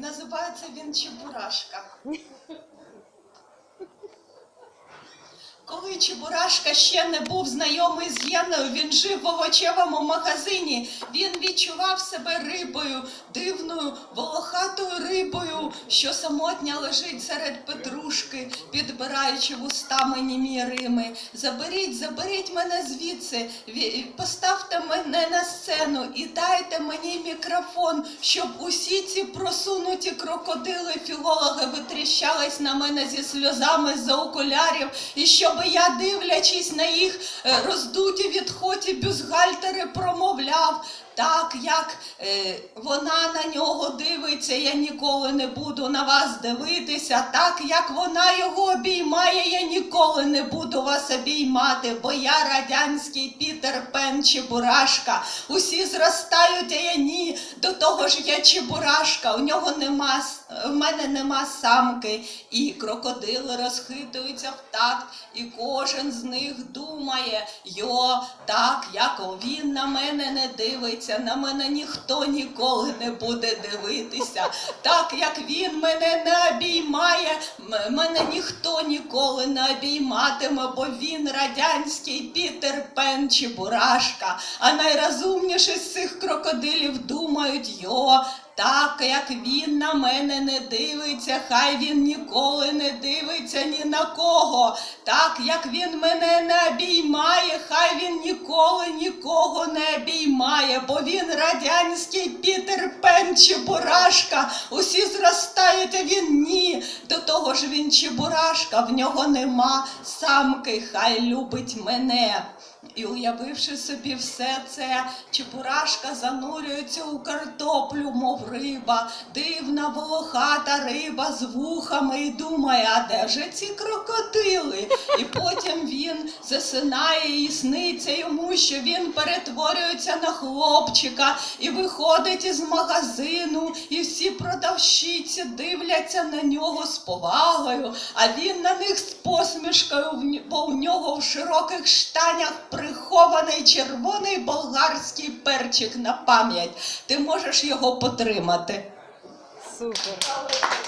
Називається він Чебурашка. Чебурашка ще не був знайомий з Єною, він жив в овочевому магазині. Він відчував себе рибою, дивною, волохатою рибою, що самотня лежить серед петрушки, підбираючи вустами німі рими. Заберіть, заберіть мене звідси, поставте мене на сцену і дайте мені мікрофон, щоб усі ці просунуті крокодили, філологи витріщались на мене зі сльозами з-за окулярів, і щоб я, дивлячись на їх е, роздуті відході бюзгальтери промовляв. Так як е, вона на нього дивиться, я ніколи не буду на вас дивитися. Так як вона його обіймає, я ніколи не буду вас обіймати, бо я радянський Пітер Пен Чебурашка. Усі зростають, а я ні. До того ж я Чебурашка, у нього нема, в мене нема самки. І крокодили розхитуються в такт, і кожен з них думає, йо, так, як він на мене не дивиться, на мене ніхто ніколи не буде дивитися. Так як він мене не обіймає, мене ніхто ніколи не обійматиме, бо він радянський Пітер Пен Чебурашка. А найрозумніші з цих крокодилів думають, йо, так як він на мене не дивиться, хай він ніколи не дивиться ні на кого. Так як він мене не обіймає, хай він ніколи нікого не обіймає, бо він радянський Пітер Пен Чебурашка. Усі зростають, він ні. До того ж він Чебурашка, в нього нема самки, хай любить мене. І уявивши собі все це, Чебурашка занурюється у картоплю, мов риба, дивна волохата риба з вухами і думає, а де ж ці крокодили? І потім він засинає і сниться йому, що він перетворюється на хлопчика і виходить із магазину, і всі продавщиці дивляться на нього з повагою, а він на них з посмішкою, бо у нього в широких штанях прихований червоний болгарський перчик на пам'ять. Ти можеш його потримати. Супер.